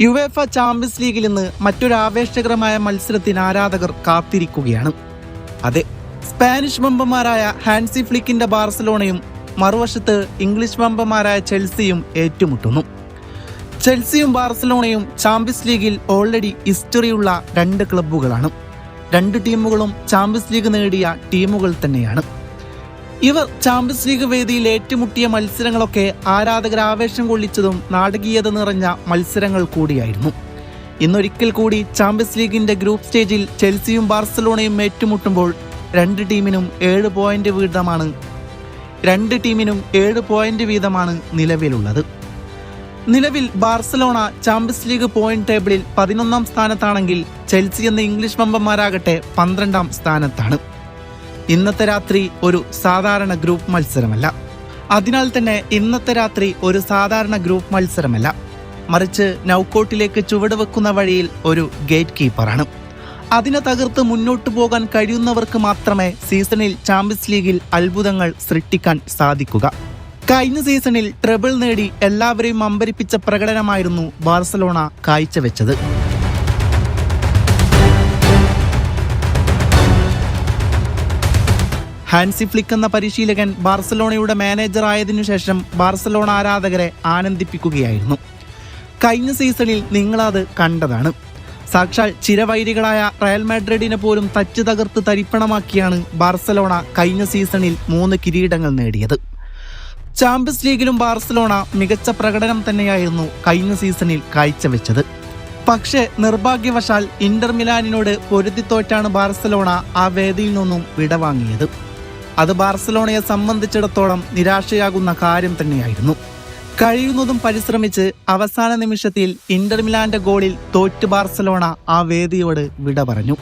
UEFA champions ലീഗിൽ നിന്ന് മറ്റൊരു ആവേശകരമായ മത്സരത്തിന് ആരാധകർ കാത്തിരിക്കുകയാണ്. അതെ സ്പാനിഷ് മെമ്പർമാരായ ഹാൻസി ഫ്ലിക്കിന്റെ ബാർസലോണയും മറുവശത്ത് ഇംഗ്ലീഷ് മെമ്പർമാരായ ചെൽസിയും ഏറ്റുമുട്ടുന്നു. ചെൽസിയും ബാർസലോണയും ചാമ്പ്യൻസ് ലീഗിൽ ഓൾറെഡി ഹിസ്റ്ററിയുള്ള രണ്ട് ക്ലബ്ബുകളാണ്. രണ്ട് ടീമുകളും ചാമ്പ്യൻസ് ലീഗ് നേടിയ ടീമുകൾ തന്നെയാണ്. ഇവർ ചാമ്പ്യൻസ് ലീഗ് വേദിയിൽ ഏറ്റുമുട്ടിയ മത്സരങ്ങളൊക്കെ ആരാധകർ ആവേശം കൊള്ളിച്ചതും നാടകീയത നിറഞ്ഞ മത്സരങ്ങൾ കൂടിയായിരുന്നു. ഇന്നൊരിക്കൽ കൂടി ചാമ്പ്യൻസ് ലീഗിന്റെ ഗ്രൂപ്പ് സ്റ്റേജിൽ ചെൽസിയും ബാർസലോണയും ഏറ്റുമുട്ടുമ്പോൾ രണ്ട് ടീമിനും ഏഴ് പോയിന്റ് വീതമാണ് രണ്ട് ടീമിനും ഏഴ് പോയിന്റ് വീതമാണ് നിലവിലുള്ളത്. നിലവിൽ ബാർസലോണ ചാമ്പ്യൻസ് ലീഗ് പോയിന്റ് ടേബിളിൽ പതിനൊന്നാം സ്ഥാനത്താണെങ്കിൽ ചെൽസി എന്ന ഇംഗ്ലീഷ് വമ്പന്മാരാകട്ടെ പന്ത്രണ്ടാം സ്ഥാനത്താണ്. ഇന്നത്തെ രാത്രി ഒരു സാധാരണ ഗ്രൂപ്പ് മത്സരമല്ല. അതിനാൽ തന്നെ ഇന്നത്തെ രാത്രി ഒരു സാധാരണ ഗ്രൂപ്പ് മത്സരമല്ല. മറിച്ച് നൌക്കോട്ടിലേക്ക് ചുവട് വെക്കുന്ന വഴിയിൽ ഒരു ഗേറ്റ് കീപ്പറാണ് അതിനെ തകർത്ത് മുന്നോട്ട് പോകാൻ കഴിയുന്നവർക്ക് മാത്രമേ സീസണിൽ ചാമ്പ്യൻസ് ലീഗിൽ അത്ഭുതങ്ങൾ സൃഷ്ടിക്കാൻ സാധിക്കുക. കഴിഞ്ഞ സീസണിൽ ട്രബിൾ നേടി എല്ലാവരെയും അമ്പരിപ്പിച്ച പ്രകടനമായിരുന്നു ബാർസലോണ കാഴ്ചവെച്ചത്. ഹാൻസി ഫ്ലിക്ക് എന്ന പരിശീലകൻ ബാർസലോണയുടെ മാനേജർ ആയതിനു ശേഷം ബാർസലോണ ആരാധകരെ ആനന്ദിപ്പിക്കുകയായിരുന്നു. കഴിഞ്ഞ സീസണിൽ നിങ്ങളത് കണ്ടതാണ്. സാക്ഷാൽ ചിരവൈരികളായ റയൽ മാഡ്രിഡിനെ പോലും തച്ചു തകർത്ത് തരിപ്പണമാക്കിയാണ് ബാർസലോണ കഴിഞ്ഞ സീസണിൽ മൂന്ന് കിരീടങ്ങൾ നേടിയത്. ചാമ്പ്യൻസ് ലീഗിലും ബാർസലോണ മികച്ച പ്രകടനം തന്നെയായിരുന്നു കഴിഞ്ഞ സീസണിൽ കാഴ്ചവെച്ചത്. പക്ഷേ നിർഭാഗ്യവശാൽ ഇന്റർ മിലാനിനോട് പൊരുത്തിത്തോറ്റാണ് ബാർസലോണ ആ വേദിയിൽ നിന്നും വിടവാങ്ങിയത്. അത് ബാർസലോണയെ സംബന്ധിച്ചിടത്തോളം നിരാശയാകുന്ന കാര്യം തന്നെയായിരുന്നു. കഴിയുന്നതും പരിശ്രമിച്ച് അവസാന നിമിഷത്തിൽ ഇന്റർമിലാന്റെ ഗോളിൽ തോറ്റ് ബാർസലോണ ആ വേദിയോട് വിട പറഞ്ഞു.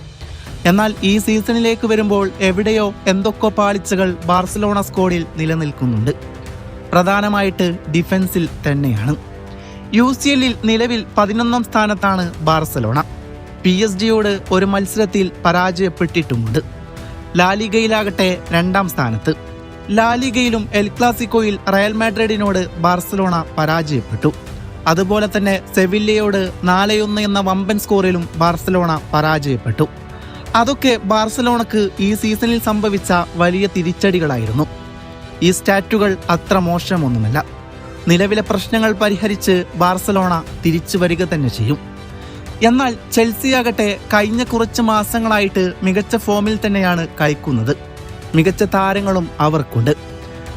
എന്നാൽ ഈ സീസണിലേക്ക് വരുമ്പോൾ എവിടെയോ എന്തൊക്കെ പാളിച്ചകൾ ബാർസലോണ സ്കോഡിൽ നിലനിൽക്കുന്നുണ്ട്. പ്രധാനമായിട്ട് ഡിഫൻസിൽ തന്നെയാണ്. യു സി എല്ലിൽ നിലവിൽ പതിനൊന്നാം സ്ഥാനത്താണ് ബാർസലോണ. പി എസ് ഡിയോട് ഒരു മത്സരത്തിൽ പരാജയപ്പെട്ടിട്ടുമുണ്ട്. ലാലിഗയിലാകട്ടെ രണ്ടാം സ്ഥാനത്ത്. ലാലിഗയിലും എൽ ക്ലാസിക്കോയിൽ റയൽ മാഡ്രിഡിനോട് ബാർസലോണ പരാജയപ്പെട്ടു. അതുപോലെ തന്നെ സെവില്ലയോട് നാലെയൊന്ന് എന്ന വമ്പൻ സ്കോറിലും ബാർസലോണ പരാജയപ്പെട്ടു. അതൊക്കെ ബാർസലോണക്ക് ഈ സീസണിൽ സംഭവിച്ച വലിയ തിരിച്ചടികളായിരുന്നു. ഈ സ്റ്റാറ്റുകൾ അത്ര മോശമൊന്നുമല്ല. നിലവിലെ പ്രശ്നങ്ങൾ പരിഹരിച്ച് ബാർസലോണ തിരിച്ചു വരിക തന്നെ ചെയ്യും. എന്നാൽ ചെൽസി ചെൽസിയാകട്ടെ കഴിഞ്ഞ കുറച്ച് മാസങ്ങളായിട്ട് മികച്ച ഫോമിൽ തന്നെയാണ് കളിക്കുന്നത്. മികച്ച താരങ്ങളും അവർക്കുണ്ട്.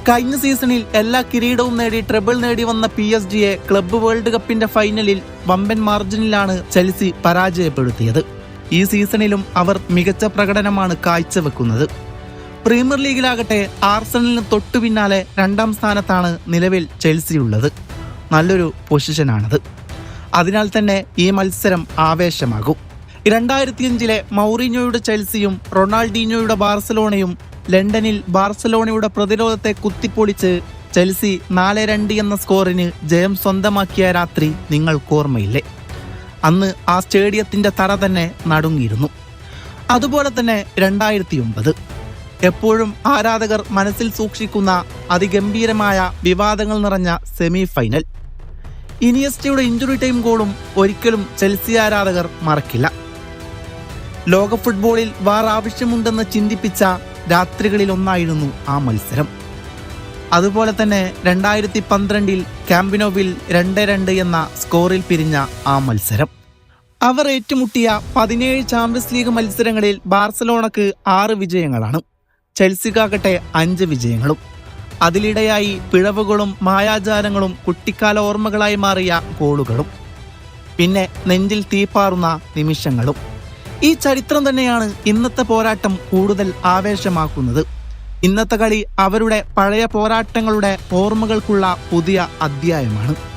കഴിഞ്ഞ സീസണിൽ എല്ലാ കിരീടവും നേടി ട്രിബിൾ നേടി വന്ന പി എസ് ജിയെ ക്ലബ്ബ് വേൾഡ് കപ്പിന്റെ ഫൈനലിൽ വമ്പൻ മാർജിനിലാണ് ചെൽസി പരാജയപ്പെടുത്തിയത്. ഈ സീസണിലും അവർ മികച്ച പ്രകടനമാണ് കാഴ്ചവെക്കുന്നത്. പ്രീമിയർ ലീഗിലാകട്ടെ ആർസണലിന് തൊട്ടു പിന്നാലെ രണ്ടാം സ്ഥാനത്താണ് നിലവിൽ ചെൽസി ഉള്ളത് നല്ലൊരു പൊസിഷനാണത്. അതിനാൽ തന്നെ ഈ മത്സരം ആവേശമാകും. രണ്ടായിരത്തിയഞ്ചിലെ മൗറിഞ്ഞോയുടെ ചെൽസിയും റൊണാൾഡീഞ്ഞോയുടെ ബാർസലോണയും ലണ്ടനിൽ ബാർസലോണയുടെ പ്രതിരോധത്തെ കുത്തിപ്പൊളിച്ച് ചെൽസി നാല് രണ്ട് എന്ന സ്കോറിന് ജയം സ്വന്തമാക്കിയ രാത്രി നിങ്ങൾ ഓർമ്മയില്ലേ? അന്ന് ആ സ്റ്റേഡിയത്തിന്റെ തറ തന്നെ നടുങ്ങിയിരുന്നു. അതുപോലെ തന്നെ രണ്ടായിരത്തി ഒമ്പത് എപ്പോഴും ആരാധകർ മനസ്സിൽ സൂക്ഷിക്കുന്ന അതിഗംഭീരമായ വിവാദങ്ങൾ നിറഞ്ഞ സെമി ഫൈനൽ ഇനിയസ്റ്റയുടെ ഇഞ്ചുറി ടൈം ഗോളും ഒരിക്കലും ചെൽസി ആരാധകർ മറക്കില്ല. ലോക ഫുട്ബോളിൽ വാർ ആവശ്യമുണ്ടെന്ന് ചിന്തിപ്പിച്ച രാത്രികളിൽ ഒന്നായിരുന്നു ആ മത്സരം. അതുപോലെ തന്നെ രണ്ടായിരത്തി പന്ത്രണ്ടിൽ ക്യാമ്പിനോവിൽ രണ്ട് രണ്ട് എന്ന സ്കോറിൽ പിരിഞ്ഞ ആ മത്സരം. അവർ ഏറ്റുമുട്ടിയ പതിനേഴ് ചാമ്പ്യൻസ് ലീഗ് മത്സരങ്ങളിൽ ബാർസലോണക്ക് ആറ് വിജയങ്ങളാണ്. ചെൽസിക്കാകട്ടെ അഞ്ച് വിജയങ്ങളും. അതിലിടയായി പിഴവുകളും മായാചാരങ്ങളും കുട്ടിക്കാല ഓർമ്മകളായി മാറിയ കോളുകളും. പിന്നെ നെഞ്ചിൽ തീപ്പാറുന്ന നിമിഷങ്ങളും. ഈ ചരിത്രം തന്നെയാണ് ഇന്നത്തെ പോരാട്ടം കൂടുതൽ ആവേശമാക്കുന്നത്. ഇന്നത്തെ കളി അവരുടെ പഴയ പോരാട്ടങ്ങളുടെ ഓർമ്മകൾക്കുള്ള പുതിയ അധ്യായമാണ്.